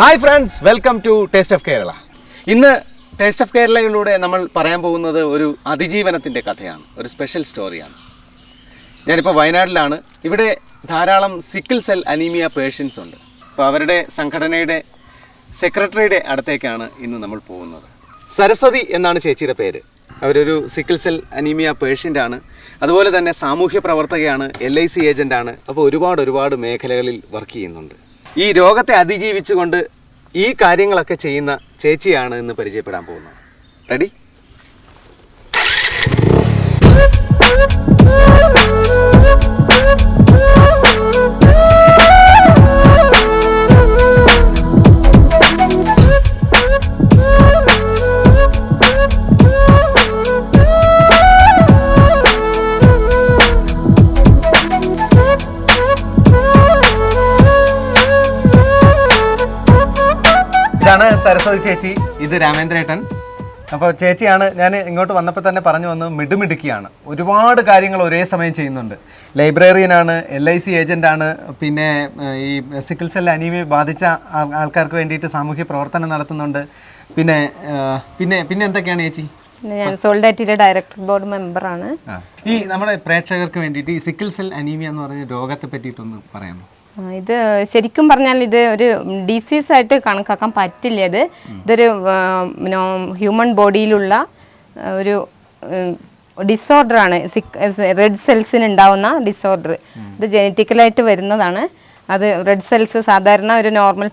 Hi friends welcome to taste of Kerala. ഇന്ന് taste of കേരളയിലൂടെ നമ്മൾ പറയാൻ പോകുന്നത് ഒരു അതിജീവനത്തിന്റെ കഥയാണ് ഒരു സ്പെഷ്യൽ സ്റ്റോറിയാണ് ഞാനിപ്പോൾ വയനാട്ടിലാണ്. ഇവിടെ ധാരാളം സിക്കിൾ സെൽ അനീമിയ പേഷ്യൻസ് ഉണ്ട്. അപ്പോൾ അവരുടെ സംഘടനയുടെ സെക്രട്ടറിയുടെ അടുത്തേക്കാണ് ഇന്ന് നമ്മൾ പോകുന്നത്. സരസ്വതി എന്നാണ് ചേച്ചിയുടെ പേര്. അവരൊരു സിക്കിൾ സെൽ അനീമിയ പേഷ്യന്റാണ് അതുപോലെ തന്നെ സാമൂഹ്യ പ്രവർത്തകയാണ് എൽ ഐ സി ഏജന്റാണ് അപ്പോൾ ഒരുപാട് ഒരുപാട് മേഖലകളിൽ വർക്ക് ചെയ്യുന്നുണ്ട്. ഈ രോഗത്തെ അതിജീവിച്ചുകൊണ്ട് ഈ കാര്യങ്ങളൊക്കെ ചെയ്യുന്ന ചേച്ചിയാണ് ഇന്ന് പരിചയപ്പെടാൻ പോകുന്നത്. റെഡി ചേച്ചി ഇത് രാമേന്ദ്രേട്ടൻ. അപ്പോൾ ചേച്ചിയാണ് ഞാൻ ഇങ്ങോട്ട് വന്നപ്പോൾ തന്നെ പറഞ്ഞു വന്നു മിടുമിടുക്കിയാണ്. ഒരുപാട് കാര്യങ്ങൾ ഒരേ സമയം ചെയ്യുന്നുണ്ട്. ലൈബ്രറിയനാണ് എൽ ഐ സി ഏജന്റാണ് പിന്നെ ഈ സിക്കിൾ സെൽ അനീമിയ ബാധിച്ച ആൾക്കാർക്ക് വേണ്ടിയിട്ട് സാമൂഹ്യ പ്രവർത്തനം നടത്തുന്നുണ്ട്. പിന്നെ പിന്നെ പിന്നെ എന്തൊക്കെയാണ് ചേച്ചി? ഞാൻ സോൾഡാറ്റിയുടെ ഡയറക്ടർ ബോർഡ് മെമ്പറാണ്. ഈ നമ്മുടെ പ്രേക്ഷകർക്ക് വേണ്ടിയിട്ട് ഈ സിക്കിൾ സെൽ അനീമിയ എന്ന് പറഞ്ഞ രോഗത്തെ പറ്റിയിട്ടൊന്ന് പറയാമോ? ഇത് ശരിക്കും പറഞ്ഞാൽ ഇത് ഒരു ഡിസീസ് ആയിട്ട് കണക്കാക്കാൻ പറ്റില്ല ഇത്. ഇതൊരു ഹ്യൂമൻ ബോഡിയിലുള്ള ഒരു ഒരു ഡിസോർഡറാണ് റെഡ് സെൽസിന് ഉണ്ടാവുന്ന ഡിസോർഡർ ഇത് ജനറ്റിക്കലായിട്ട് വരുന്നതാണ്. അത് റെഡ് സെൽസ് സാധാരണ ഒരു നോർമൽ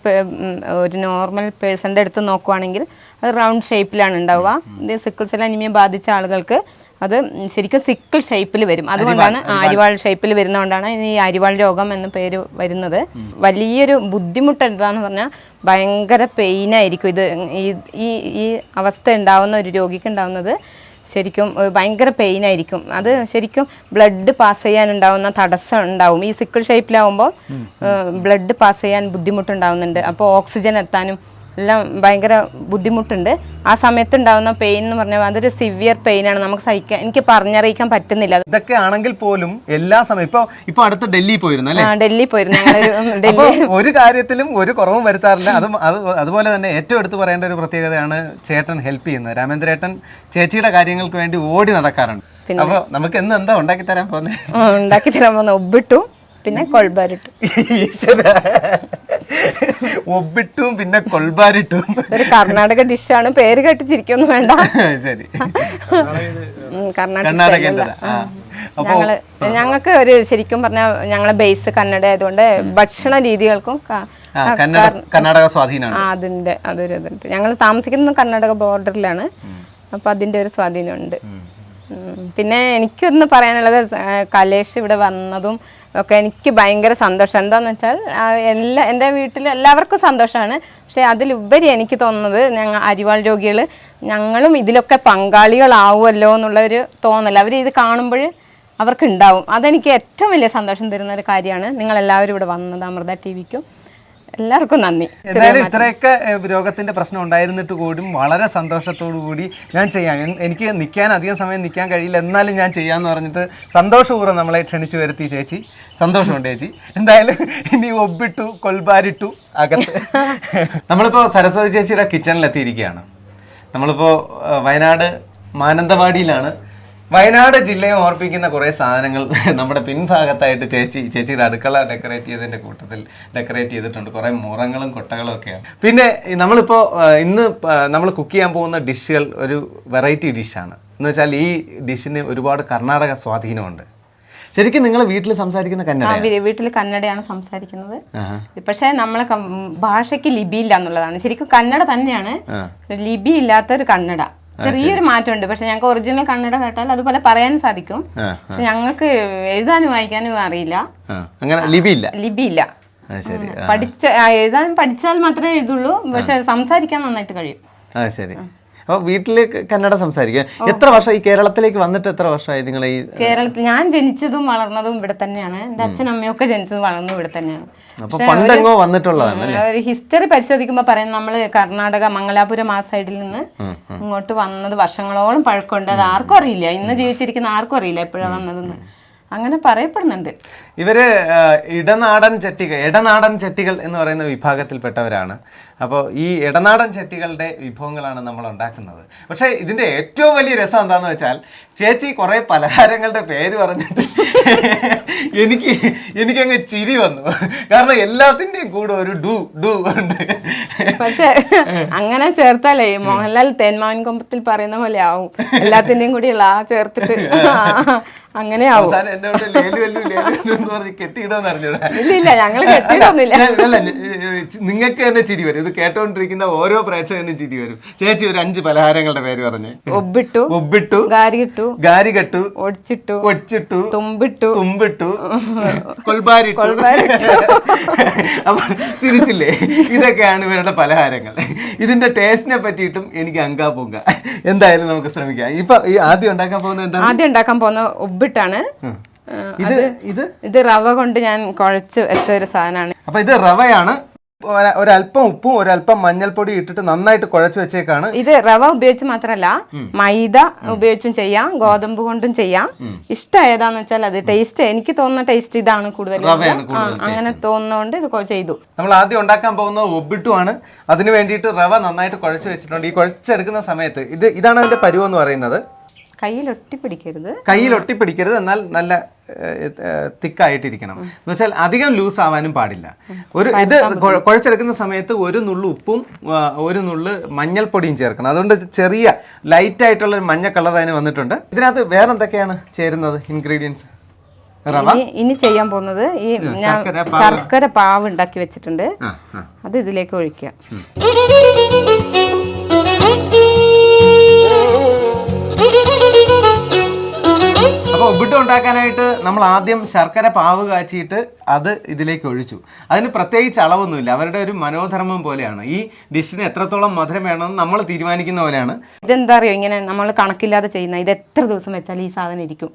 ഒരു നോർമൽ പേഴ്സന്റെ അടുത്ത് നോക്കുവാണെങ്കിൽ അത് റൗണ്ട് ഷേപ്പിലാണ് ഉണ്ടാവുക. ഇത് സിക്കിൾ സെൽ അനിമിയ ബാധിച്ച ആളുകൾക്ക് അത് ശരിക്കും സിക്കിൾ ഷേപ്പിൽ വരും. അതുകൊണ്ടാണ് ആരിവാൾ അരിവാൾ. ഷേപ്പിൽ വരുന്നതുകൊണ്ടാണ് ഈ അരിവാൾ രോഗം എന്ന പേര് വരുന്നത്. വലിയൊരു ബുദ്ധിമുട്ട് എന്താന്ന് പറഞ്ഞാൽ ഭയങ്കര പെയിൻ ആയിരിക്കും. ഇത് ഈ ഈ ഈ അവസ്ഥ ഉണ്ടാവുന്ന ഒരു രോഗിക്ക് ഉണ്ടാവുന്നത് ശരിക്കും ഭയങ്കര പെയിൻ ആയിരിക്കും. അത് ശരിക്കും ബ്ലഡ് പാസ് ചെയ്യാൻ ഉണ്ടാവുന്ന തടസ്സം ഉണ്ടാവും. ഈ സിക്കിൾ ഷേപ്പിലാവുമ്പോൾ ബ്ലഡ് പാസ് ചെയ്യാൻ ബുദ്ധിമുട്ടുണ്ടാവുന്നുണ്ട്. അപ്പോൾ ഓക്സിജൻ എത്താനും എല്ലാം ഭയങ്കര ബുദ്ധിമുട്ടുണ്ട്. ആ സമയത്ത് ഉണ്ടാകുന്ന പെയിൻ എന്ന് പറഞ്ഞാൽ അതൊരു സിവിയർ പെയിൻ ആണ്. നമുക്ക് സഹിക്കാൻ എനിക്ക് പറഞ്ഞറിയിക്കാൻ പറ്റുന്നില്ല. ഇതൊക്കെ ആണെങ്കിൽ പോലും എല്ലാ സമയം ഇപ്പൊ ഇപ്പൊ അടുത്ത് ഡൽഹി പോയിരുന്നു അല്ലേ? ആ, ഡൽഹി പോയിരുന്നു. ഒരു കാര്യത്തിലും ഒരു കുറവും വരുത്താറില്ല. അതും അത് അതുപോലെ തന്നെ ഏറ്റവും എടുത്തു പറയേണ്ട ഒരു പ്രത്യേകതയാണ് ചേട്ടൻ ഹെൽപ്പ് ചെയ്യുന്നത്. രാമേന്ദ്രേട്ടൻ ചേച്ചിയുടെ കാര്യങ്ങൾക്ക് വേണ്ടി ഓടി നടക്കാറുണ്ട്. അപ്പോൾ നമുക്ക് എന്ന് എന്താ ഉണ്ടാക്കി തരാൻ പോകുന്നത് ഉണ്ടാക്കി തരാൻ പോകുന്ന ഒബിട്ടു പിന്നെ കൊൾബാരിട്ടു ഈശ്വര. ഒബിട്ടും പിന്നെ കൊൾബാരിട്ടും ഒരു കർണാടക ഡിഷാണ്. പേര് കേട്ട് ചിരിക്കൊന്നും വേണ്ട. ശരി. കർണാടക ഞങ്ങൾ ഞങ്ങൾക്ക് ഒരു ശരിക്കും പറഞ്ഞാൽ ഞങ്ങളെ ബേസ് കന്നഡ ആയതുകൊണ്ട് ഭക്ഷണ രീതികൾക്കും കർണാടക സ്വാധീനമാണ്. അതിന്റെ അതൊരു ഇതുണ്ട്. ഞങ്ങൾ താമസിക്കുന്നത് കർണാടക ബോർഡറിലാണ് അപ്പൊ അതിന്റെ ഒരു സ്വാധീനമുണ്ട്. പിന്നെ എനിക്കൊന്ന് പറയാനുള്ളത് കലേഷ് ഇവിടെ വന്നതും ഒക്കെ എനിക്ക് ഭയങ്കര സന്തോഷം. എന്താണെന്ന് വെച്ചാൽ എല്ലാ എന്റെ വീട്ടിൽ എല്ലാവർക്കും സന്തോഷമാണ്. പക്ഷേ അതിലുപരി എനിക്ക് തോന്നുന്നത് ഞങ്ങൾ അരിവാൾ രോഗികൾ ഞങ്ങളും ഇതിലൊക്കെ പങ്കാളികളാവുമല്ലോ എന്നുള്ളൊരു തോന്നൽ. അവർ ഇത് കാണുമ്പോൾ അവർക്ക് ഉണ്ടാവും അതെനിക്ക് ഏറ്റവും വലിയ സന്തോഷം തരുന്ന ഒരു കാര്യമാണ്. നിങ്ങളെല്ലാവരും ഇവിടെ വന്നത് അമൃത ടി വിക്കും. എല്ലാവർക്കും നന്ദി. എന്തായാലും ഇത്രയൊക്കെ രോഗത്തിന്റെ പ്രശ്നം ഉണ്ടായിരുന്നിട്ട് കൂടി വളരെ സന്തോഷത്തോടു കൂടി ഞാൻ ചെയ്യാം. എനിക്ക് നിൽക്കാൻ അധികം സമയം നിൽക്കാൻ കഴിയില്ല. എന്നാലും ഞാൻ ചെയ്യാന്ന് പറഞ്ഞിട്ട് സന്തോഷപൂർവം നമ്മളെ ക്ഷണിച്ചു വരുത്തി ചേച്ചി. സന്തോഷമുണ്ട് ചേച്ചി. എന്തായാലും ഇനി ഒബിട്ടു കൊൽബാരിട്ടു അകത്ത്. നമ്മളിപ്പോൾ സരസ്വതി ചേച്ചിയുടെ കിച്ചണിൽ എത്തിയിരിക്കുകയാണ്. നമ്മളിപ്പോൾ വയനാട് മാനന്തവാടിയിലാണ്. വയനാട് ജില്ലയെ ഓർപ്പിക്കുന്ന കുറേ സാധനങ്ങൾ നമ്മുടെ പിൻഭാഗത്തായിട്ട് ചേച്ചി ചേച്ചിയുടെ അടുക്കള ഡെക്കറേറ്റ് ചെയ്തതിന്റെ കൂട്ടത്തിൽ ഡെക്കറേറ്റ് ചെയ്തിട്ടുണ്ട്. കുറേ മുറങ്ങളും കൊട്ടകളും ഒക്കെയാണ്. പിന്നെ നമ്മളിപ്പോ നമ്മളിപ്പോൾ ഇന്ന് നമ്മൾ കുക്ക് ചെയ്യാൻ പോകുന്ന ഡിഷുകൾ ഒരു വെറൈറ്റി ഡിഷാണ് എന്ന് വെച്ചാൽ ഈ ഡിഷിന് ഒരുപാട് കർണാടക സ്വാധീനമുണ്ട്. ശരിക്കും നിങ്ങൾ വീട്ടിൽ സംസാരിക്കുന്ന കന്നഡ വീട്ടിൽ കന്നഡയാണ് സംസാരിക്കുന്നത്. പക്ഷേ നമ്മളെ ഭാഷയ്ക്ക് ലിപി ഇല്ല എന്നുള്ളതാണ്. ശരിക്കും കന്നഡ തന്നെയാണ്. ലിപി ഇല്ലാത്തൊരു കന്നഡ. ചെറിയൊരു മാറ്റമുണ്ട്. പക്ഷെ ഞങ്ങൾക്ക് ഒറിജിനൽ കണ്ണട കേട്ടാൽ അതുപോലെ പറയാൻ സാധിക്കും. പക്ഷെ ഞങ്ങൾക്ക് എഴുതാനും വായിക്കാനും അറിയില്ല. അങ്ങനെ ലിപിയില്ല. ലിപിയില്ല. പഠിച്ച എഴുതാൻ പഠിച്ചാൽ മാത്രമേ എഴുതുള്ളൂ. പക്ഷെ സംസാരിക്കാൻ നന്നായിട്ട് കഴിയും. ശരി. അപ്പോൾ വീട്ടിൽ കന്നഡ സംസാരിക്കുക എത്ര വർഷം ഈ കേരളത്തിലേക്ക് വന്നിട്ട് എത്ര വർഷമായി നിങ്ങൾ ഈ കേരളത്തിൽ ഞാൻ ജനിച്ചതും വളർന്നതും ഇവിടെ തന്നെയാണ്. എന്റെ അച്ഛനും അമ്മയൊക്കെ ജനിച്ചതും വളർന്നതും ഇവിടെ തന്നെയാണ്. അപ്പോൾ പണ്ടെങ്ങോ വന്നിട്ടുള്ളതാണ് ഒരു ഹിസ്റ്ററി പരിശോധിക്കുമ്പോൾ പറയുന്നത് നമ്മൾ കർണാടക മംഗലാപുരം ആ സൈഡിൽ നിന്ന് ഇങ്ങോട്ട് വന്നത് വർഷങ്ങളോളം പഴക്കമുണ്ട്. അത് ആർക്കും അറിയില്ല. ഇന്ന് ജീവിച്ചിരിക്കുന്ന ആർക്കും അറിയില്ല എപ്പോഴാണ് വന്നതെന്ന്. അങ്ങനെ പറയപ്പെടുന്നുണ്ട്. ഇവർ ഇടനാടൻ ചെട്ടികൾ ഇടനാടൻ ചെട്ടികൾ എന്ന് പറയുന്ന വിഭാഗത്തിൽപ്പെട്ടവരാണ്. അപ്പോൾ ഈ ഇടനാടൻ ചെട്ടികളുടെ വിഭവങ്ങളാണ് നമ്മൾ ഉണ്ടാക്കുന്നത്. പക്ഷേ ഇതിന്റെ ഏറ്റവും വലിയ രസം എന്താണെന്ന് വെച്ചാൽ ചേച്ചി കുറേ പലഹാരങ്ങളുടെ പേര് പറഞ്ഞിട്ട് എനിക്ക് എനിക്കങ്ങ് ചിരി വന്നു. കാരണം എല്ലാത്തിന്റെയും കൂടെ ഒരു ഡു ഡു ഉണ്ട്. പക്ഷേ അങ്ങനെ ചേർത്താലേ മോഹൻലാൽ തേന്മാവൻ കൊമ്പത്തിൽ പറയുന്ന പോലെ ആവും. എല്ലാത്തിന്റെയും കൂടി ആ ചേർത്തിട്ട് അങ്ങനെ ആവും എന്നോട് ലേലു ലേലു എന്ന് പറഞ്ഞ് കെട്ടിയിടാന്ന് അറിഞ്ഞൂടാ. അല്ല നിങ്ങൾക്ക് തന്നെ ചിരി വരും. ഇത് കേട്ടോണ്ടിരിക്കുന്ന ഓരോ പ്രേക്ഷകനും ചിരി വരും. ചേച്ചി ഒരു അഞ്ച് പലഹാരങ്ങളുടെ പേര് പറഞ്ഞു. ഒബിട്ടു ഒബിട്ടു ഗാരിട്ടു ഗാരികട്ടു ഒടിച്ചിട്ടു ഒടിച്ചിട്ടു തുമ്പിട്ടു. തുമ്പിട്ടു കൊൽബാരി അപ്പൊ തിരിച്ചില്ലേ ഇതൊക്കെയാണ് ഇവരുടെ പലഹാരങ്ങൾ. ഇതിന്റെ ടേസ്റ്റിനെ പറ്റിയിട്ടും എനിക്ക് അങ്കാ പൊങ്ക. എന്തായാലും നമുക്ക് ശ്രമിക്കാം. ഇപ്പൊ ആദ്യം ഉണ്ടാക്കാൻ പോകുന്ന എന്താണ്? ആദ്യം ഉണ്ടാക്കാൻ പോകുന്ന ഒബിട്ടാണ്. ഇത് ഇത് ഇത് റവ കൊണ്ട് ഞാൻ കുഴച്ച് വെച്ച ഒരു സാധനമാണ്. അപ്പൊ ഇത് റവയാണ്. ഒര- ഒരല്പം ഉപ്പും ഒരല്പം മഞ്ഞൾപ്പൊടി ഇട്ടിട്ട് നന്നായിട്ട് കുഴച്ച് വെച്ചേക്കാണ്. ഇത് റവ ഉപയോഗിച്ച് മാത്രമല്ല മൈദ ഉപയോഗിച്ചും ചെയ്യാം ഗോതമ്പ് കൊണ്ടും ചെയ്യാം. ഇഷ്ടം ഏതാന്ന് വെച്ചാൽ അത് ടേസ്റ്റ് എനിക്ക് തോന്നുന്ന ടേസ്റ്റ് ഇതാണ് കൂടുതൽ അങ്ങനെ തോന്നുന്നോണ്ട് ഇത് ചെയ്തു. നമ്മൾ ആദ്യം ഉണ്ടാക്കാൻ പോകുന്നത് ഒബിട്ടുമാണ് അതിന് വേണ്ടിയിട്ട് റവ നന്നായിട്ട് കുഴച്ച് വെച്ചിട്ടുണ്ട്. ഈ കുഴച്ചെടുക്കുന്ന സമയത്ത് ഇത് ഇതാണ് അതിന്റെ പരുവം എന്ന് പറയുന്നത്. കയ്യിൽ ഒട്ടിപ്പിടിക്കരുത്. കയ്യിൽ ഒട്ടിപ്പിടിക്കരുത്. എന്നാൽ നല്ല തിക്കായിട്ടിരിക്കണം. എന്ന് വെച്ചാൽ അധികം ലൂസ് ആവാനും പാടില്ല. ഒരു ഇത് കുഴച്ചെടുക്കുന്ന സമയത്ത് ഒരു നുള്ളു ഉപ്പും ഒരു നുള്ളു മഞ്ഞൾപ്പൊടിയും ചേർക്കണം. അതുകൊണ്ട് ചെറിയ ലൈറ്റ് ആയിട്ടുള്ള മഞ്ഞ കളർ അതിന് വന്നിട്ടുണ്ട്. ഇതിനകത്ത് വേറെ എന്തൊക്കെയാണ് ചേരുന്നത് ഇൻഗ്രീഡിയൻസ്? ഇനി ചെയ്യാൻ പോകുന്നത് ഈ ശർക്കര പാവ്. ഉണ്ടാക്കി വെച്ചിട്ടുണ്ട്. അത് ഇതിലേക്ക് ഒഴിക്കുക അപ്പോൾ ഒബിട്ട് ഉണ്ടാക്കാനായിട്ട് നമ്മൾ ആദ്യം ശർക്കര പാവ് കാച്ചിയിട്ട് അത് ഇതിലേക്ക് ഒഴിച്ചു. അതിന് പ്രത്യേകിച്ച് അളവൊന്നുമില്ല. അവരുടെ ഒരു മനോധർമ്മം പോലെയാണ്. ഈ ഡിഷിന് എത്രത്തോളം മധുരം വേണമെന്ന് നമ്മൾ തീരുമാനിക്കുന്ന പോലെയാണ്. ഇതെന്താ അറിയോ? ഇങ്ങനെ നമ്മൾ കണക്കില്ലാതെ ചെയ്യുന്ന ഇത് എത്ര ദിവസം വെച്ചാൽ ഈ സാധനം ഇരിക്കും.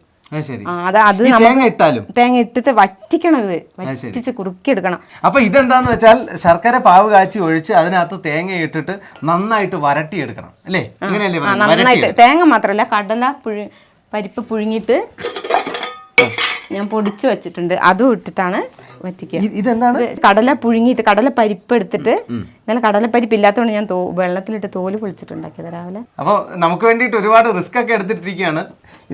തേങ്ങ ഇട്ടാലും? തേങ്ങ ഇട്ടിട്ട് വറ്റിക്കണം ഇത്. വറ്റിച്ച് കുറുക്കിയെടുക്കണം. അപ്പൊ ഇതെന്താന്ന് വെച്ചാൽ ശർക്കര പാവ് കാച്ചി ഒഴിച്ച് അതിനകത്ത് തേങ്ങ ഇട്ടിട്ട് നന്നായിട്ട് വരട്ടിയെടുക്കണം. അല്ലേ? അങ്ങനെയല്ലേ? നന്നായിട്ട്. തേങ്ങ മാത്രല്ല കടല പുഴു പരിപ്പ് പുഴുങ്ങിയിട്ട് ഞാൻ പൊടിച്ചു വെച്ചിട്ടുണ്ട്. അതും ഇട്ടിട്ടാണ് വറ്റിക്കുക. ഇതെന്താണ്? കടല പുഴുങ്ങിയിട്ട് കടല പരിപ്പ് എടുത്തിട്ട് ഇന്നലെ കടല പരിപ്പ് ഇല്ലാത്തതുകൊണ്ട് ഞാൻ വെള്ളത്തിലിട്ട് തോൽ പൊളിച്ചിട്ടുണ്ടാക്കിയത് രാവിലെ. അപ്പോൾ നമുക്ക് വേണ്ടിയിട്ട് ഒരുപാട് റിസ്ക് ഒക്കെ എടുത്തിട്ടിരിക്കുകയാണ്.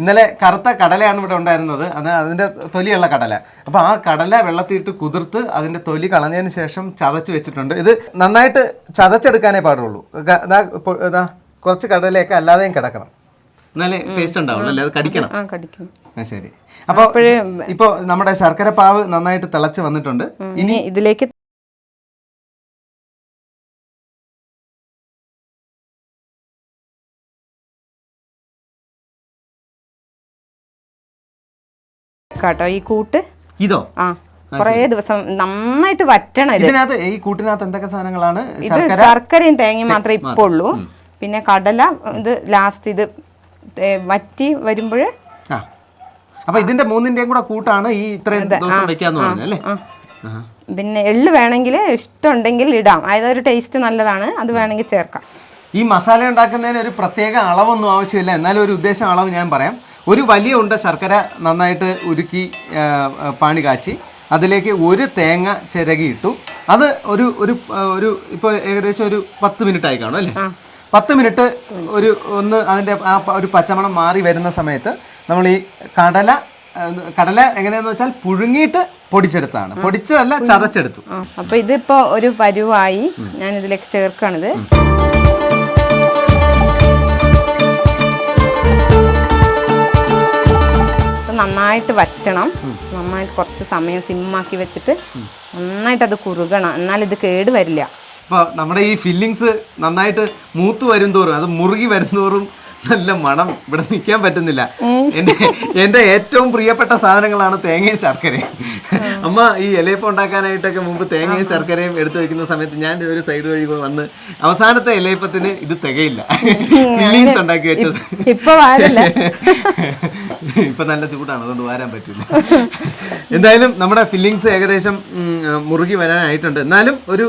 ഇന്നലെ കറുത്ത കടലയാണ് ഇവിടെ ഉണ്ടായിരുന്നത്. അത് അതിന്റെ തൊലിയുള്ള കടല. അപ്പോൾ ആ കടല വെള്ളത്തിലിട്ട് കുതിർത്ത് അതിന്റെ തൊലി കളഞ്ഞതിന് ശേഷം ചതച്ച് വെച്ചിട്ടുണ്ട്. ഇത് നന്നായിട്ട് ചതച്ചെടുക്കാനേ പാടുള്ളൂ. കുറച്ച് കടലയൊക്കെ അല്ലാതെയും കിടക്കണം. എന്നാലേ ടേസ്റ്റ് ഉണ്ടാവുള്ളൂ അല്ലേ? അത് കടിക്കണം. ആ കടിക്കും. ആ ശരി. അപ്പോൾ ഇപ്പോ നമ്മുടെ ശർക്കര പാവ് നന്നായിട്ട് തിളച്ച് വന്നിട്ടുണ്ട്. ഇനി ഇതിലേക്ക് കേട്ടോ ഈ കൂട്ട്? ഇതോ? ആ കുറേ ദിവസം നന്നായിട്ട് വറ്റണം ഇത്. ഇതിനകത്ത് ഈ കൂട്ടിനകത്ത് എന്തൊക്കെ സാധനങ്ങളാണ്? ഇത് ശർക്കരയും തേങ്ങയും മാത്രമേ ഇപ്പോൾ ഉള്ളൂ. പിന്നെ കടല ഇത് ലാസ്റ്റ് ഇത് വറ്റി വരുമ്പോൾ അപ്പൊ ഇതിന്റെ മൂന്നിന്റെയും കൂടെ കൂട്ടാണ് ഈ ഇത്രയും ദിവസം വെക്കാന്ന് ആഹാ. പിന്നെ എള്ള് വേണമെങ്കിൽ ഇഷ്ടമുണ്ടെങ്കിൽ ഇടാം. അതായത് ഒരു ടേസ്റ്റ് നല്ലതാണ്. അത് വേണമെങ്കിൽ ചേർക്കാം. ഈ മസാല ഉണ്ടാക്കുന്നതിന് ഒരു പ്രത്യേക അളവൊന്നും ആവശ്യമില്ല. എന്നാലും ഒരു ഉദ്ദേശം അളവ് ഞാൻ പറയാം. ഒരു വലിയ ഉണ്ട ശർക്കര നന്നായിട്ട് ഉരുക്കി പാണി കാച്ചി അതിലേക്ക് ഒരു തേങ്ങ ചിരകിയിട്ടു. അത് ഒരു ഒരു ഒരു ഇപ്പോൾ ഏകദേശം ഒരു പത്ത് മിനിറ്റ് ആയി കാണും അല്ലേ? പത്ത് മിനിറ്റ് ഒരു ഒന്ന് അതിന്റെ ആ ഒരു പച്ചമണം മാറി വരുന്ന സമയത്ത് നമ്മൾ ഈ കടല കടല എങ്ങനെയാന്ന് വെച്ചാൽ പുഴുങ്ങിയിട്ട് പൊടിച്ചെടുത്താണ്. പൊടിച്ചതല്ല ചതച്ചെടുത്തു. അപ്പൊ ഇതിപ്പോ ഒരു പരുവായി ഞാൻ ഇതിലേക്ക് ചേർക്കണത് നന്നായിട്ട് വറ്റണം. നന്നായിട്ട് കുറച്ച് സമയം സിമ്മാക്കി വെച്ചിട്ട് നന്നായിട്ട് അത് കുറുകണം. എന്നാൽ ഇത് കേട് വരില്ല അപ്പോൾ നമ്മുടെ ഈ ഫില്ലിങ്സ് നന്നായിട്ട് മൂത്ത് വരും തോറും അത് മുറുകി വരും തോറും നല്ല മണം ഇവിടെ നിൽക്കാൻ പറ്റുന്നില്ല. എന്റെ എന്റെ ഏറ്റവും പ്രിയപ്പെട്ട സാധനങ്ങളാണ് തേങ്ങയും ശർക്കരയും. അമ്മ ഈ ഇലയപ്പം ഉണ്ടാക്കാനായിട്ടൊക്കെ മുമ്പ് തേങ്ങയും ശർക്കരയും എടുത്തു വെക്കുന്ന സമയത്ത് ഞാൻ ഒരു സൈഡ് വഴി വന്ന് അവസാനത്തെ ഇലയപ്പത്തിന് ഇത് തികയില്ല. ഫില്ലിങ്സ് ഉണ്ടാക്കി വെച്ചത്. ഇപ്പൊ നല്ല ചൂടാണ് അതുകൊണ്ട് വാരാൻ പറ്റില്ല. എന്തായാലും നമ്മുടെ ഫില്ലിങ്സ് ഏകദേശം മുറുകി വരാനായിട്ടുണ്ട്. എന്നാലും ഒരു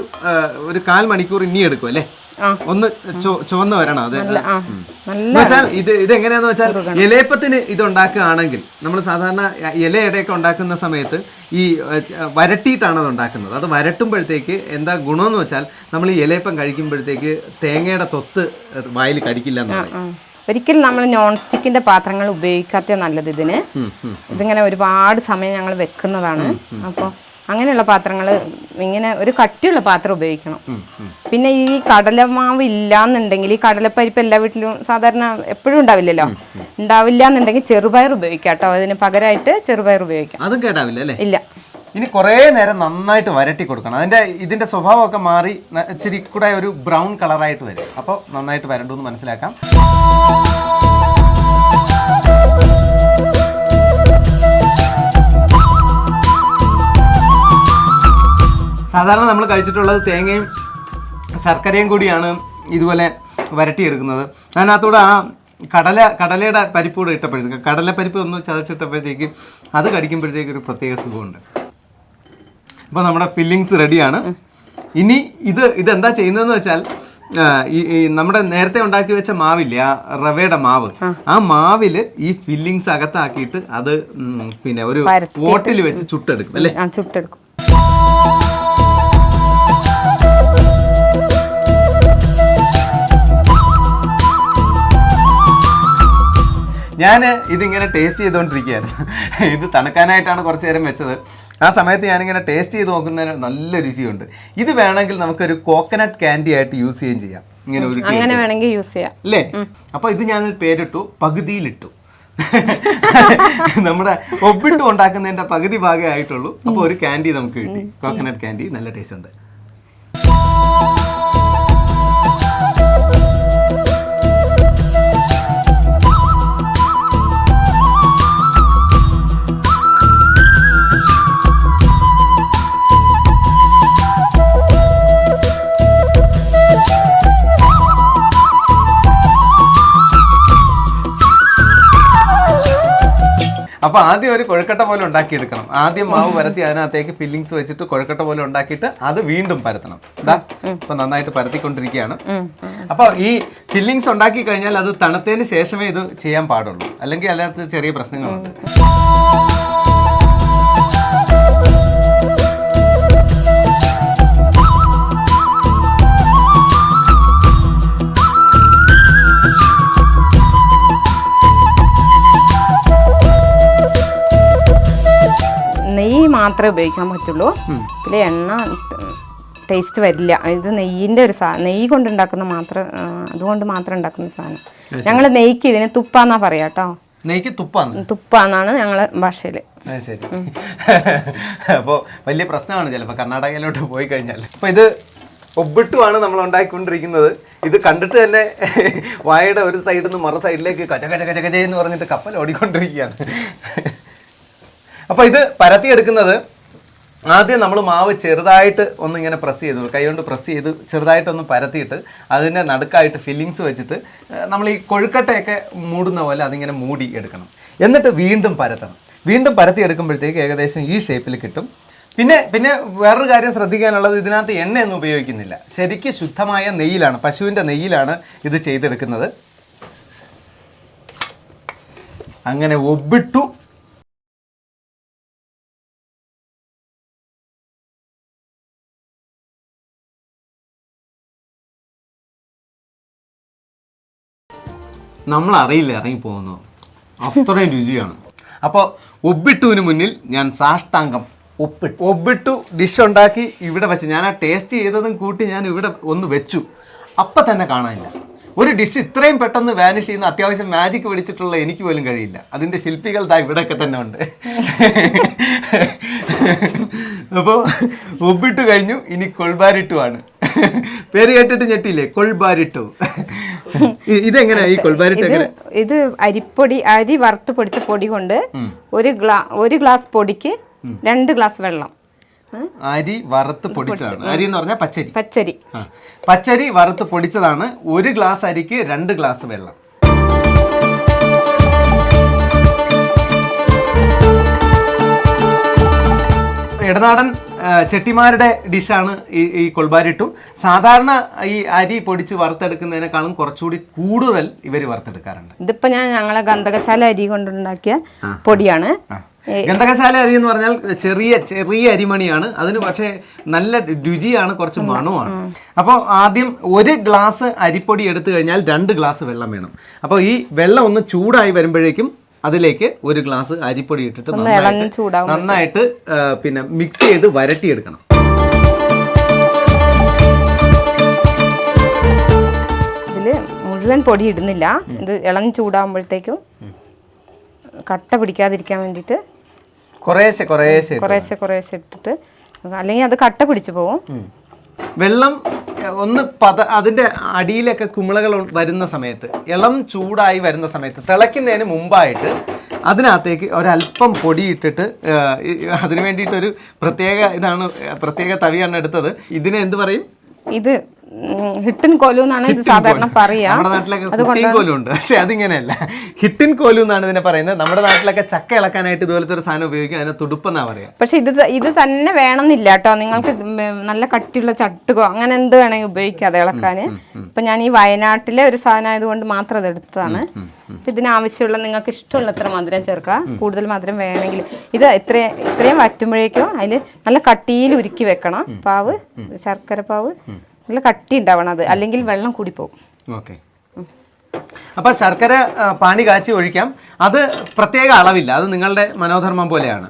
ഒരു കാൽ മണിക്കൂർ ഇനി എടുക്കും അല്ലേ? ഒന്ന് ചുവ- ചുവന്ന് വരണം അതെ. വെച്ചാൽ ഇത് ഇത് എങ്ങനെയാന്ന് വെച്ചാൽ ഇലയപ്പത്തിന് ഇത് ഉണ്ടാക്കുകയാണെങ്കിൽ നമ്മൾ സാധാരണ ഇലയടയൊക്കെ ഉണ്ടാക്കുന്ന സമയത്ത് ഈ വരട്ടിയിട്ടാണ് അത് ഉണ്ടാക്കുന്നത്. അത് വരട്ടുമ്പോഴത്തേക്ക് എന്താ ഗുണമെന്ന് വെച്ചാൽ നമ്മൾ ഈ ഇലയപ്പം കഴിക്കുമ്പോഴത്തേക്ക് തേങ്ങയുടെ തൊത്ത് വായിൽ കടിക്കില്ല ഒരിക്കലും നമ്മൾ നോൺ സ്റ്റിക്കിന്റെ പാത്രങ്ങൾ ഉപയോഗിക്കാത്ത നല്ലത് ഇതിന്. ഇതിങ്ങനെ ഒരുപാട് സമയം ഞങ്ങൾ വെക്കുന്നതാണ്. അപ്പോൾ അങ്ങനെയുള്ള പാത്രങ്ങൾ ഇങ്ങനെ ഒരു കട്ടിയുള്ള പാത്രം ഉപയോഗിക്കണം. പിന്നെ ഈ കടലമാവ് ഇല്ലാന്നുണ്ടെങ്കിൽ ഈ കടലപ്പരിപ്പ് എല്ലാ വീട്ടിലും സാധാരണ എപ്പോഴും ഉണ്ടാവില്ലല്ലോ. ഉണ്ടാവില്ല എന്നുണ്ടെങ്കിൽ ചെറുപയർ ഉപയോഗിക്കാം കേട്ടോ. അതിന് പകരമായിട്ട് ചെറുപയർ ഉപയോഗിക്കാം. അതും കേട്ടാവില്ല അല്ലേ? ഇല്ല. ഇനി കുറേ നേരം നന്നായിട്ട് വരട്ടി കൊടുക്കണം. അതിന്റെ ഇതിന്റെ സ്വഭാവമൊക്കെ മാറി ഇച്ചിരി കൂടെ ഒരു ബ്രൗൺ കളറായിട്ട് വരും. അപ്പോൾ നന്നായിട്ട് വരണ്ടു എന്ന് മനസ്സിലാക്കാം. സാധാരണ നമ്മൾ കഴിച്ചിട്ടുള്ളത് തേങ്ങയും ശർക്കരയും കൂടിയാണ് ഇതുപോലെ വരട്ടിയെടുക്കുന്നത്. അതിനകത്തൂടെ ആ കടല കടലയുടെ പരിപ്പ് കൂടെ ഇട്ടപ്പോഴത്തേക്ക് കടലപ്പരിപ്പ് ഒന്ന് ചതച്ചിട്ടപ്പോഴത്തേക്ക് അത് കടിക്കുമ്പോഴത്തേക്ക് ഒരു പ്രത്യേക സുഖമുണ്ട്. അപ്പോൾ നമ്മുടെ ഫില്ലിങ്സ് റെഡിയാണ് ഇനി ഇത് ഇതെന്താ ചെയ്യുന്നതെന്ന് വെച്ചാൽ ഈ ഈ നമ്മുടെ നേരത്തെ ഉണ്ടാക്കി വെച്ച മാവില്ലേ ആ റവയുടെ മാവ് ആ. മാവിൽ ഈ ഫില്ലിങ്സ് അകത്താക്കിയിട്ട് അത് പിന്നെ ഒരു ബോട്ടിൽ വെച്ച് ചുട്ടെടുക്കും അല്ലേ? ചുട്ടെടുക്കും. ഞാൻ ഇതിങ്ങനെ ടേസ്റ്റ് ചെയ്തുകൊണ്ടിരിക്കുകയാണ് ഇത് തണുക്കാനായിട്ടാണ് കുറച്ച് നേരം വെച്ചത്. ആ സമയത്ത് ഞാനിങ്ങനെ ടേസ്റ്റ് ചെയ്ത് നോക്കുന്നതിന് നല്ല രുചിയുണ്ട്. ഇത് വേണമെങ്കിൽ നമുക്കൊരു കോക്കനട്ട് കാൻഡി ആയിട്ട് യൂസ് ചെയ്യുകയും ചെയ്യാം. ഇങ്ങനെ ഒരു അങ്ങനെ വേണമെങ്കിൽ യൂസ് ചെയ്യാം. അല്ലേ? അപ്പൊ ഇത് ഞാൻ പേരിട്ടു പകുതിയിലിട്ടു. നമ്മുടെ ഒപ്പിട്ട് ഉണ്ടാക്കുന്നതിന്റെ പകുതി ഭാഗമേ ആയിട്ടുള്ളൂ. അപ്പൊ ഒരു കാൻഡി നമുക്ക് കിട്ടി. കോക്കനട്ട് കാൻഡി നല്ല ടേസ്റ്റ് ഉണ്ട്. അപ്പൊ ആദ്യം ഒരു കൊഴുക്കട്ട പോലെ ഉണ്ടാക്കിയെടുക്കണം. ആദ്യം മാവ് പരത്തി അതിനകത്തേക്ക് ഫില്ലിങ്സ് വെച്ചിട്ട് കൊഴുക്കട്ട പോലെ ഉണ്ടാക്കിയിട്ട് അത് വീണ്ടും പരത്തണം. ഇതാ ഇപ്പൊ നന്നായിട്ട് പരത്തിക്കൊണ്ടിരിക്കുകയാണ്. അപ്പൊ ഈ ഫില്ലിങ്സ് ഉണ്ടാക്കി കഴിഞ്ഞാൽ അത് തണുത്തതിന് ശേഷമേ ഇത് ചെയ്യാൻ പാടുള്ളൂ. അല്ലെങ്കിൽ അതിനകത്ത് ചെറിയ പ്രശ്നങ്ങളുണ്ട്. നെയ്യ് മാത്രമേ ഉപയോഗിക്കാൻ പറ്റുള്ളൂ. ഇതിൽ എണ്ണ ടേസ്റ്റ് വരില്ല. ഇത് നെയ്യിന്റെ ഒരു സാധനം നെയ്യ് കൊണ്ട് ഉണ്ടാക്കുന്ന മാത്രം അതുകൊണ്ട് മാത്രം ഉണ്ടാക്കുന്ന സാധനം. ഞങ്ങൾ നെയ്ക്ക് ഇതിന് തുപ്പാന്നാ പറയാ കേട്ടോ നെയ്ക്ക് തുപ്പാന്ന്? തുപ്പാന്നാണ് ഞങ്ങളെ ഭാഷയിൽ അത് ശരി. അപ്പോൾ വലിയ പ്രശ്നമാണ് ചിലപ്പോൾ കർണാടകയിലോട്ട് പോയി കഴിഞ്ഞാൽ അപ്പോൾ ഇത് ഒബിട്ടുമാണ് നമ്മൾ ഉണ്ടാക്കിക്കൊണ്ടിരിക്കുന്നത് ഇത് കണ്ടിട്ട് തന്നെ വായയുടെ ഒരു സൈഡിൽ നിന്ന് മറു സൈഡിലേക്ക് കച കച കച കച എന്ന് പറഞ്ഞിട്ട് കപ്പൽ ഓടിക്കൊണ്ടിരിക്കുകയാണ്. അപ്പോൾ ഇത് പരത്തിയെടുക്കുന്നത് ആദ്യം നമ്മൾ മാവ് ചെറുതായിട്ട് ഒന്ന് ഇങ്ങനെ പ്രസ് കൈ കൊണ്ട് പ്രസ് ചെയ്ത് ചെറുതായിട്ടൊന്ന് പരത്തിയിട്ട് അതിന്റെ നടുക്കായിട്ട് ഫില്ലിങ്സ് വെച്ചിട്ട് നമ്മൾ ഈ കൊഴുക്കട്ടയൊക്കെ മൂടുന്ന പോലെ അതിങ്ങനെ മൂടി എടുക്കണം. എന്നിട്ട് വീണ്ടും പരത്തണം. വീണ്ടും പരത്തി എടുക്കുമ്പോഴത്തേക്ക് ഏകദേശം ഈ ഷേപ്പിൽ കിട്ടും. പിന്നെ പിന്നെ വേറൊരു കാര്യം ശ്രദ്ധിക്കാനുള്ളത് ഇതിനകത്ത് എണ്ണയൊന്നും ഉപയോഗിക്കുന്നില്ല. ശരിക്കും ശുദ്ധമായ നെയ്യിലാണ് പശുവിന്റെ നെയ്യിലാണ് ഇത് ചെയ്തെടുക്കുന്നത്. അങ്ങനെ ഒബിട്ടു നമ്മൾ അറിയില്ല ഇറങ്ങി പോകുന്നത് അത്രയും രുചിയാണ്. അപ്പോൾ ഒബിട്ടുവിന് മുന്നിൽ ഞാൻ സാഷ്ടാംഗം. ഒപ്പിട്ടു ഒബിട്ടു ഡിഷ് ഉണ്ടാക്കി ഇവിടെ വെച്ച്. ഞാൻ ആ ടേസ്റ്റ് ചെയ്തതും കൂട്ടി ഞാൻ ഇവിടെ ഒന്ന് വെച്ചു. അപ്പം തന്നെ കാണാനില്ല. ഒരു ഡിഷ് ഇത്രയും പെട്ടെന്ന് വാനിഷ് ചെയ്യുന്ന അത്യാവശ്യം മാജിക് പിടിച്ചിട്ടുള്ള എനിക്ക് പോലും കഴിയില്ല. അതിന്റെ ശില്പികൾ ദാ ഇവിടെയൊക്കെ തന്നെ ഉണ്ട്. അപ്പോൾ ഒബിട്ടു കഴിഞ്ഞു ഇനി കൊൾബാരിട്ടുമാണ് പേര് കേട്ടിട്ട് ഞെട്ടിയില്ലേ? കൊൾബാരിട്ടു. ഇതെങ്ങനെ ഇതെങ്ങനെയാ ഈ കൊൾബാരിട്ട് ഇത് എങ്ങനെ? ഇത് അരിപ്പൊടി അരി വറുത്ത് പൊടിച്ച പൊടി കൊണ്ട് ഒരു ഗ്ലാ ഒരു ഗ്ലാസ് പൊടിക്ക് രണ്ട് ഗ്ലാസ് വെള്ളം. അരി വറുത്ത് പൊടിച്ചതാണ്. അരി എന്ന് പറഞ്ഞാൽ പച്ചരി. പച്ചരി. പച്ചരി വറുത്ത് പൊടിച്ചതാണ്. ഒരു ഗ്ലാസ് അരിക്ക് രണ്ട് ഗ്ലാസ് വെള്ളം. ഇടനാടൻ ചെട്ടിമാരുടെ ഡിഷാണ് ഈ ഈ കൊൾബാരിട്ടു. സാധാരണ ഈ അരി പൊടിച്ച് വറുത്തെടുക്കുന്നതിനേക്കാളും കുറച്ചുകൂടി കൂടുതൽ ഇവർ വറുത്തെടുക്കാറുണ്ട്. ഇതിപ്പോ ഞാൻ ഞങ്ങളെ ഗന്ധകശാല അരി കൊണ്ടുണ്ടാക്കിയ പൊടിയാണ്. ഗന്ധകശാല അരി എന്ന് പറഞ്ഞാൽ ചെറിയ ചെറിയ അരിമണിയാണ്. അതിന് പക്ഷേ നല്ല രുചിയാണ് കുറച്ച് മണമാണ് അപ്പോൾ ആദ്യം ഒരു ഗ്ലാസ് അരിപ്പൊടി എടുത്തു കഴിഞ്ഞാൽ രണ്ട് ഗ്ലാസ് വെള്ളം വേണം. അപ്പോൾ ഈ വെള്ളം ഒന്ന് ചൂടായി വരുമ്പോഴേക്കും അതിലേക്ക് ഒരു ഗ്ലാസ് അരിപ്പൊടി ഇട്ടിട്ട് നന്നായിട്ട് നന്നായിട്ട് പിന്നെ മിക്സ് ചെയ്ത് വരട്ടിയെടുക്കണം. ഇതിൽ മുഴുവൻ പൊടി ഇടുന്നില്ല. ഇത് ഇളം ചൂടാകുമ്പോഴത്തേക്കും കട്ട പിടിക്കാതിരിക്കാൻ വേണ്ടിട്ട് കുറേശ്ശെ കുറേശ്ശെ കുറേശ്ശെ കുറേശ്ശെ ഇട്ടിട്ട് അല്ലെങ്കിൽ അത് കട്ട പിടിച്ചു പോകും. വെള്ളം ഒന്ന് പത അതിന്റെ അടിയിലൊക്കെ കുമിളകൾ വരുന്ന സമയത്ത് ഇളം ചൂടായി വരുന്ന സമയത്ത് തിളയ്ക്കുന്നതിന് മുമ്പായിട്ട് അതിനകത്തേക്ക് ഒരല്പം പൊടി ഇട്ടിട്ട് അതിന് വേണ്ടിയിട്ടൊരു പ്രത്യേക ഇതാണ് പ്രത്യേക തവിയാണ് എടുത്തത്. ഇതിനെ എന്ത് പറയും? ഇത് ഹിട്ടൻ കോലു എന്നാണ് ഇത് സാധാരണ പറയാ. നമ്മുടെ നാട്ടിലൊക്കെ കുട്ടിയും കോലും ഉണ്ട്. പക്ഷെ അതിങ്ങനെയല്ല. ഹിട്ടിൻ കോലു എന്നാണ് ഇതിനെ പറയുന്നത്. നമ്മുടെ നാട്ടിലൊക്കെ ചക്ക ഇളക്കാനായിട്ട് ഇതുപോലത്തെ ഒരു സാധനം ഉപയോഗിക്കും. അതിനെ തുടുപ്പെന്നാ പറയാ. പക്ഷെ ഇത് ഇത് തന്നെ വേണമെന്നില്ല കേട്ടോ. നിങ്ങൾക്ക് നല്ല കട്ടിയുള്ള ചട്ടുകോ അങ്ങനെ എന്ത് വേണമെങ്കിൽ ഉപയോഗിക്കാം അത് ഇളക്കാന് ഇപ്പൊ ഞാൻ ഈ വയനാട്ടിലെ ഒരു സാധനം ആയതുകൊണ്ട് മാത്രം അത് എടുത്തതാണ്. ഇതിനാവശ്യമുള്ള നിങ്ങൾക്ക് ഇഷ്ടമുള്ള എത്ര മധുരം ചേർക്കാം കൂടുതൽ മധുരം വേണമെങ്കിൽ ഇത് ഇത്രയും ഇത്രയും വറ്റുമ്പോഴേക്കും അതിൽ നല്ല കട്ടിയിൽ ഉരുക്കി വെക്കണം. പാവ് ശർക്കര പാവ്. നല്ല കട്ടി ഉണ്ടാവണം അത് അല്ലെങ്കിൽ വെള്ളം കൂടി പോകും ഓക്കെ. അപ്പൊ ശർക്കര പാണി പാനി കാച്ചി ഒഴിക്കാം. അത് പ്രത്യേക അളവില്ല. അത് നിങ്ങളുടെ മനോധർമ്മം പോലെയാണ്.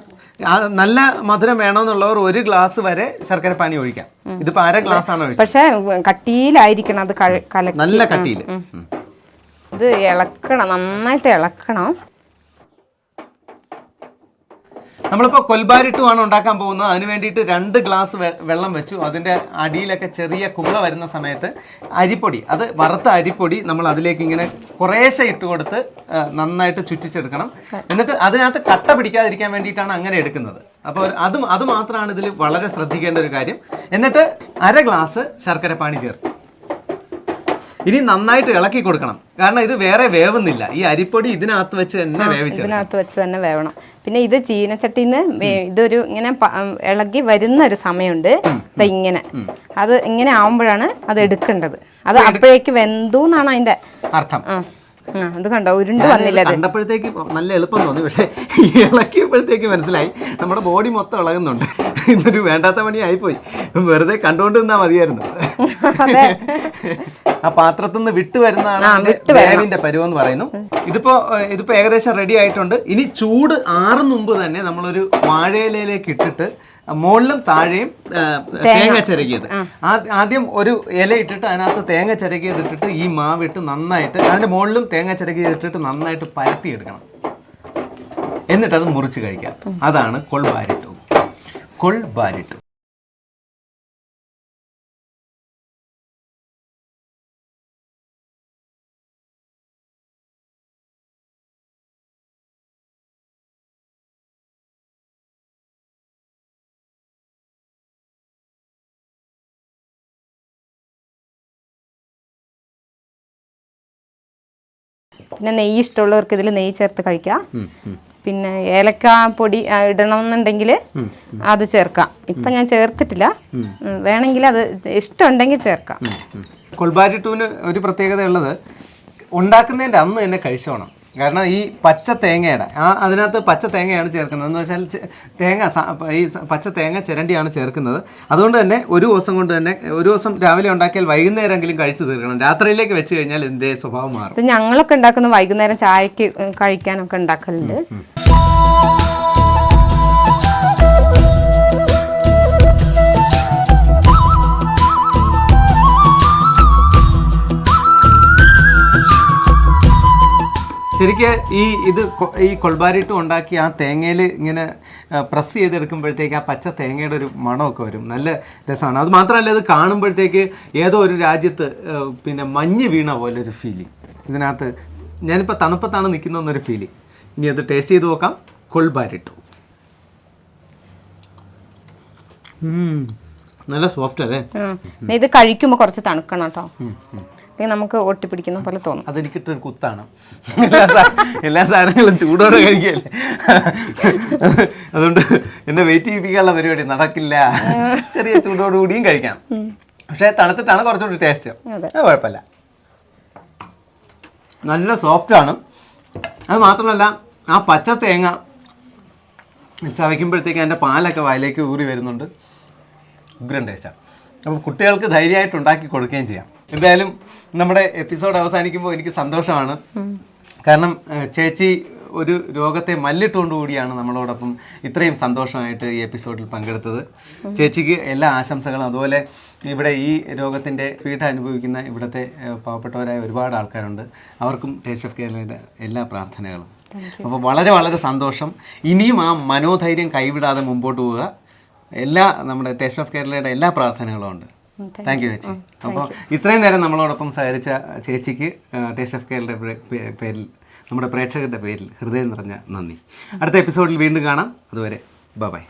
നല്ല മധുരം വേണമെന്നുള്ളവർ ഒരു ഗ്ലാസ് വരെ ശർക്കര പാനി ഒഴിക്കാം. ഇതിപ്പോ അര ഗ്ലാസ് ആണ് പക്ഷേ കട്ടിയിലായിരിക്കണം. അത് നല്ല കട്ടിയിൽ ഇത് ഇളക്കണം. നന്നായിട്ട് ഇളക്കണം. നമ്മളിപ്പോൾ കൊൽബാരിട്ടുമാണ് ഉണ്ടാക്കാൻ പോകുന്നത്. അതിന് വേണ്ടിയിട്ട് രണ്ട് ഗ്ലാസ് വെള്ളം വെച്ചു. അതിന്റെ അടിയിലൊക്കെ ചെറിയ കുമ്പള വരുന്ന സമയത്ത് അരിപ്പൊടി അത് വറുത്ത അരിപ്പൊടി നമ്മൾ അതിലേക്ക് ഇങ്ങനെ കുറേശ്ശെ ഇട്ട് കൊടുത്ത് നന്നായിട്ട് ചുറ്റിച്ചെടുക്കണം. എന്നിട്ട് അതിനകത്ത് കട്ട പിടിക്കാതിരിക്കാൻ വേണ്ടിയിട്ടാണ് അങ്ങനെ എടുക്കുന്നത്. അപ്പോൾ അത് അത് മാത്രമാണ് ഇതിൽ വളരെ ശ്രദ്ധിക്കേണ്ട ഒരു കാര്യം. എന്നിട്ട് അര ഗ്ലാസ് ശർക്കര പാനി ചേർത്തു. ഇനി നന്നായിട്ട് ഇളക്കി കൊടുക്കണം. കാരണം ഇത് വേറെ വേവുന്നില്ല. ഈ അരിപ്പൊടി ഇതിനകത്ത് വെച്ച് തന്നെ വേവിച്ചു ഇതിനകത്ത് വെച്ച് തന്നെ വേവണം. പിന്നെ ഇത് ചീനച്ചട്ടിന്ന് ഇതൊരു ഇങ്ങനെ ഇളകി വരുന്ന ഒരു സമയമുണ്ട്. ഇങ്ങനെ. അത് ഇങ്ങനെ ആവുമ്പോഴാണ് അത് എടുക്കേണ്ടത്. അത് അപ്പോഴേക്ക് വെന്തു എന്നാണ് അതിന്റെ അർത്ഥം. അത് കണ്ടോ? ഉരുണ്ട് വന്നില്ല കണ്ടപ്പോഴത്തേക്ക് നല്ല എളുപ്പം തോന്നി. പക്ഷേ ഇളക്കിയപ്പോഴത്തേക്ക് മനസ്സിലായി. നമ്മുടെ ബോഡി മൊത്തം ഇളകുന്നുണ്ട്. ഇതൊരു വേണ്ടാത്ത പണിയായിപ്പോയി വെറുതെ കണ്ടുകൊണ്ട് നിന്നാ മതിയായിരുന്നു. ആ പാത്രത്തിൽ നിന്ന് വിട്ടു വരുന്നതാണ് വേവിന്റെ വേവിന്റെ പരുവെന്ന് പറയുന്നു. ഇതിപ്പോ ഇതിപ്പോ ഏകദേശം റെഡി ആയിട്ടുണ്ട്. ഇനി ചൂട് ആറും മുമ്പ് തന്നെ നമ്മളൊരു വാഴയിലയിലേക്ക് ഇട്ടിട്ട് മുകളിലും താഴെയും തേങ്ങ. ചിരകിയത്. ആദ്യം ഒരു ഇല ഇട്ടിട്ട് അതിനകത്ത് തേങ്ങ ചിരകിയത് ഇട്ടിട്ട് ഈ മാവിട്ട് നന്നായിട്ട് അതിന്റെ മുകളിലും തേങ്ങ ചിരകിയത് ഇട്ടിട്ട് നന്നായിട്ട് പരത്തിയെടുക്കണം. എന്നിട്ട് അത് മുറിച്ച് കഴിക്കാം. അതാണ് കൊൾബാരിട്ടു കൊൾബാരിട്ടു പിന്നെ നെയ്യ് ഇഷ്ടമുള്ളവർക്ക് ഇതിൽ നെയ്യ് ചേർത്ത് കഴിക്കാം. പിന്നെ ഏലക്ക പൊടി ഇടണം ഇടണമെന്നുണ്ടെങ്കിൽ അത് ചേർക്കാം. ഇപ്പൊ ഞാൻ ചേർത്തിട്ടില്ല. വേണമെങ്കിൽ അത് ഇഷ്ടമുണ്ടെങ്കിൽ ചേർക്കാം. കൊൾബാരിട്ടൂന് ഒരു പ്രത്യേകത ഉള്ളത് ഉണ്ടാക്കുന്നതിന്റെ അന്ന് തന്നെ കഴിച്ചോണം. കാരണം ഈ പച്ച തേങ്ങയുടെ ആ അതിനകത്ത് പച്ച തേങ്ങയാണ് ചേർക്കുന്നത്. എന്ന് വെച്ചാൽ തേങ്ങ ഈ പച്ച തേങ്ങ ചിരണ്ടിയാണ് ചേർക്കുന്നത്. അതുകൊണ്ട് തന്നെ ഒരു ദിവസം കൊണ്ട് തന്നെ ഒരു ദിവസം രാവിലെ ഉണ്ടാക്കിയാൽ വൈകുന്നേരമെങ്കിലും കഴിച്ചു തീർക്കണം. രാത്രിയിലേക്ക് വെച്ച് കഴിഞ്ഞാൽ ഇതിന്റെ സ്വഭാവം മാറും. ഞങ്ങളൊക്കെ ഉണ്ടാക്കുന്ന വൈകുന്നേരം ചായക്ക് കഴിക്കാനൊക്കെ ഉണ്ടാക്കലുണ്ട്. ശരിക്ക് ഈ ഇത് ഈ കൊൾബാരിട്ട് ഉണ്ടാക്കി ആ തേങ്ങയിൽ ഇങ്ങനെ പ്രസ് ചെയ്തെടുക്കുമ്പോഴത്തേക്ക് ആ പച്ച തേങ്ങയുടെ ഒരു മണമൊക്കെ വരും. നല്ല രസമാണ്. അത് മാത്രമല്ല ഇത് കാണുമ്പോഴത്തേക്ക് ഏതോ ഒരു രാജ്യത്ത് പിന്നെ മഞ്ഞ് വീണ പോലെ ഒരു ഫീലിംഗ് ഇതിനകത്ത് ഞാനിപ്പോൾ തണുപ്പത്താണ് നിൽക്കുന്നൊരു ഫീലിംഗ് ഇനി അത് ടേസ്റ്റ് ചെയ്ത് നോക്കാം. കൊൾബാരിട്ടു. നല്ല സോഫ്റ്റ് അല്ലേ? ഇത് കഴിക്കുമ്പോൾ കുറച്ച് തണുക്കണം കേട്ടോ. അല്ലെങ്കിൽ നമുക്ക് ഒട്ടിപ്പിടിക്കുന്ന പോലെ തോന്നും. അതെനിക്കിട്ടൊരു കുത്താണ്. എല്ലാ സാധനങ്ങളും ചൂടോടെ കഴിക്കല്ലേ അതുകൊണ്ട് എന്നെ വെയിറ്റ് ചെയ്യിപ്പിക്കാനുള്ള പരിപാടി നടക്കില്ല. ചെറിയ ചൂടോടുകൂടിയും കഴിക്കാം. പക്ഷേ തണുത്തിട്ടാണ് കുറച്ചുകൂടി ടേസ്റ്റ് അതെ. അത് കുഴപ്പമില്ല. നല്ല സോഫ്റ്റ് ആണ്. അത് മാത്രമല്ല ആ പച്ച തേങ്ങ ചവയ്ക്കുമ്പോഴത്തേക്ക് അതിന്റെ പാലൊക്കെ വായിലേക്ക് ഊറി വരുന്നുണ്ട്. ഉഗ്രൻ ടേസ്റ്റാണ് അപ്പോൾ കുട്ടികൾക്ക് ധൈര്യമായിട്ട് ഉണ്ടാക്കി കൊടുക്കുകയും ചെയ്യാം. എന്തായാലും നമ്മുടെ എപ്പിസോഡ് അവസാനിക്കുമ്പോൾ എനിക്ക് സന്തോഷമാണ്. കാരണം ചേച്ചി ഒരു രോഗത്തെ മല്ലിട്ടുകൊണ്ട് കൂടിയാണ് നമ്മളോടൊപ്പം ഇത്രയും സന്തോഷമായിട്ട് ഈ എപ്പിസോഡിൽ പങ്കെടുത്തത്. ചേച്ചിക്ക് എല്ലാ ആശംസകളും. അതുപോലെ ഇവിടെ ഈ രോഗത്തിന്റെ പീഠ അനുഭവിക്കുന്ന ഇവിടുത്തെ പാവപ്പെട്ടവരായ ഒരുപാട് ആൾക്കാരുണ്ട്. അവർക്കും ടേസ്റ്റ് ഓഫ് കേരളയുടെ എല്ലാ പ്രാർത്ഥനകളും. അപ്പോൾ വളരെ വളരെ സന്തോഷം. ഇനിയും ആ മനോധൈര്യം കൈവിടാതെ മുമ്പോട്ട് പോവുക. എല്ലാ നമ്മുടെ ടേസ്റ്റ് ഓഫ് കേരളയുടെ എല്ലാ പ്രാർത്ഥനകളും ഉണ്ട്. താങ്ക് യു ചേച്ചി. അപ്പോൾ ഇത്രയും നേരം നമ്മളോടൊപ്പം സഹകരിച്ച ചേച്ചിക്ക് ടേസ്റ്റ് ഓഫ് കേരളയുടെ പേരിൽ നമ്മുടെ പ്രേക്ഷകരുടെ പേരിൽ ഹൃദയം നിറഞ്ഞ നന്ദി. അടുത്ത എപ്പിസോഡിൽ വീണ്ടും കാണാം. അതുവരെ ബൈ ബൈ.